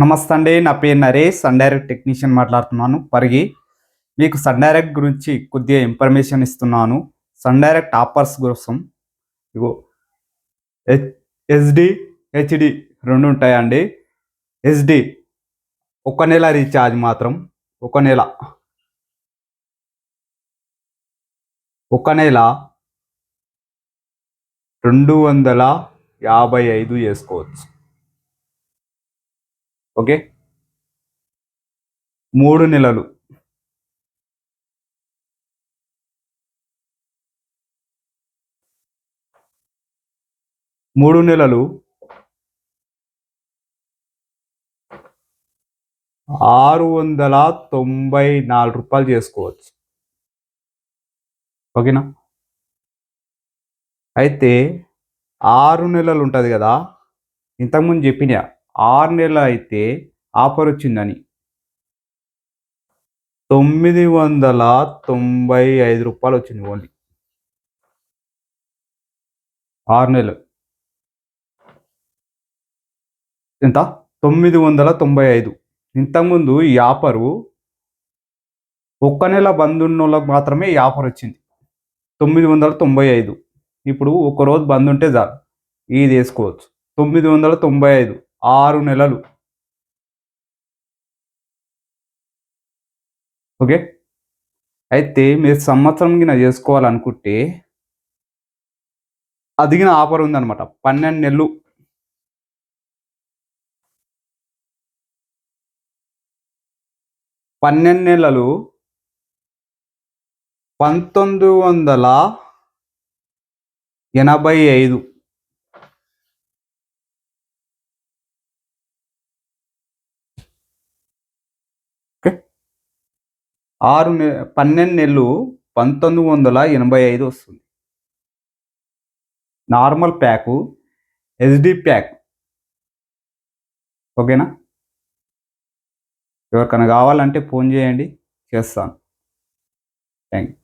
నమస్తే అండి నా పేరు నరేష్ సన్ డైరెక్ట్ టెక్నీషియన్ మాట్లాడుతున్నాను. పరిగి మీకు సన్ డైరెక్ట్ గురించి కొద్దిగా ఇన్ఫర్మేషన్ ఇస్తున్నాను. సన్ డైరెక్ట్ ఆఫర్స్ కోసం ఇగో ఎస్డి హెచ్డి రెండు ఉంటాయండి. ఎస్డి ఒక నెల రీఛార్జ్ మాత్రం ఒక నెల. ఒక నెల రెండు వందల యాభై ఐదు చేసుకోవచ్చు. ఓకే? మూడు నెలలు. మూడు నెలలు. ఆరు వందల తొంభై నాలుగు రూపాయలు చేసుకోవచ్చు. ఓకేనా? అయితే ఆరు నెలలు ఉంటుంది కదా? ఇంతకుముందు చెప్పిన ఆరు నెలలు అయితే ఆఫర్ వచ్చిందని తొమ్మిది వందల తొంభై ఐదు రూపాయలు వచ్చింది ఓన్లీ. ఆరు నెలలు. ఎంత? తొమ్మిది వందల తొంభై ఐదు. ఇంతకుముందు ఈ ఆఫరు ఒక్క నెల బంద్ ఉన్న వాళ్ళకి మాత్రమే ఈ ఆఫర్ వచ్చింది తొమ్మిది వందల తొంభై ఐదు. ఇప్పుడు ఒక రోజు బంద్ ఉంటే చాలు. ఇది వేసుకోవచ్చు. తొమ్మిది వందల తొంభై ఐదు. ఆరు నెలలు. ఓకే? అయితే మీరు సంవత్సరం కింద చేసుకోవాలనుకుంటే అదిగిన ఆఫర్ ఉందన్నమాట. పన్నెండు నెలలు. పన్నెండు నెలలు పంతొమ్మిది వందల ఎనభై ఐదు. ఆరు నె పన్నెండు నెలలు పంతొమ్మిది వందల ఎనభై ఐదు వస్తుంది. Normal pack HD pack. ఓకేనా? ఎవరికైనా కావాలంటే ఫోన్ చేయండి చేస్తాను. Thank you